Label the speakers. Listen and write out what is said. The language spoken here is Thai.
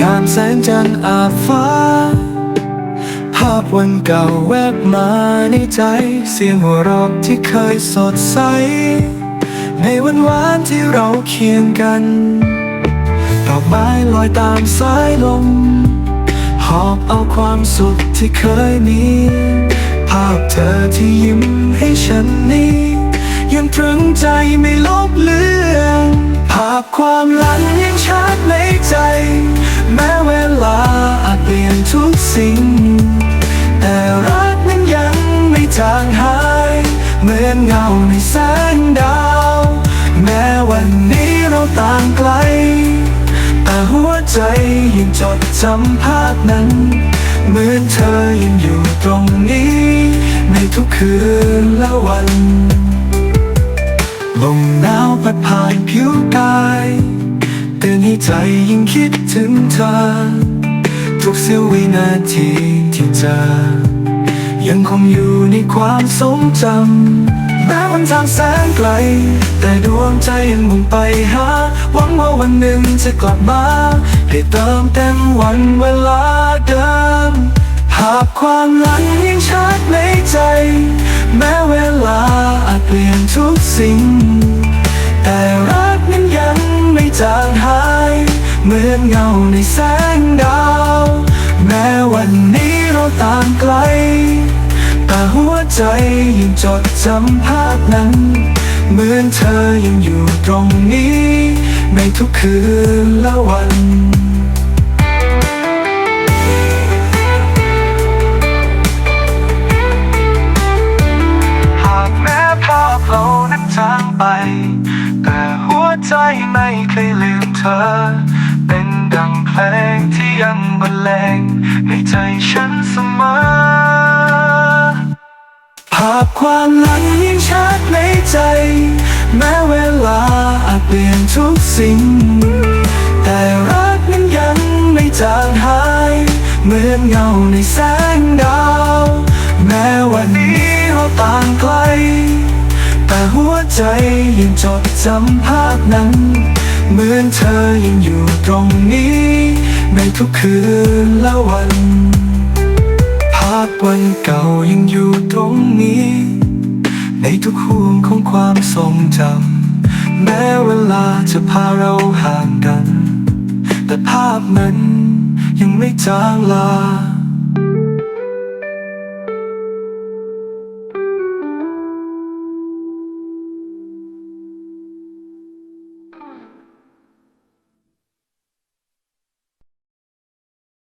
Speaker 1: ยามแสงจันทร์อาบฟ้า ภาพวันเก่าแวบมาในใจ เสียงหัวเราะที่เคยสดใส ในวันวานที่เราเคียงกันดอกไม้ลอยตามสายลม หอบเอาความสุขที่เคยมี ภาพเธอที่ยิ้มให้ฉันนี้ ยังตรึงใจไม่ลบเลือนภาพความหลังยังชัดใน จางหาย เหมือนเงาในแสงดาว แม้วันนี้เราต่างไกล แต่หัวใจยังจดจำภาพนั้น เหมือนเธอยังอยู่ตรงนี้ ในทุกคืนและวันลมหนาวพัดผ่านผิวกายเตือนให้ใจยิ่งคิดถึงเธอ ทุกเสี้ยววินาทีที่เจอ ยังคงอยู่ในความทรงจำแม้วันทางแสนไกล แต่ดวงใจยังมุ่งไปหา หวังว่าวันหนึ่งจะกลับมาให้เติมเต็มวันเวลาเดิมภาพความหลังยังชัดในใจ แม้เวลาอาจเปลี่ยนทุกสิ่ง แต่รักนั้นยังไม่จางหาย เหมือนเงาในแสงดาว แม้วันนี้เราต่างไกล แต่หัวใจยังจดจำภาพนั้น เหมือนเธอยังอยู่ตรงนี้ ในทุกคืนและวันหากแม้ภาพเรานั้นจางไป แต่หัวใจไม่เคยลืมเธอ เป็นดังเพลงที่ยังบรรเลงในใจฉัน ความหลังยังชัดในใจ แม้เวลาอาจเปลี่ยนทุกสิ่ง แต่รักนั้นยังไม่จางหาย เหมือนเงาในแสงดาว แม้วันนี้เราต่างไกล แต่หัวใจยังจดจำภาพนั้น เหมือนเธอยังอยู่ตรงนี้ ในทุกคืนและวันภาพวันเก่ายังอยู่ตรงนี้ ในทุกห่วงของความทรงจำ แม้เวลาจะพาเราห่างกัน แต่ภาพนั้นยังไม่จางลา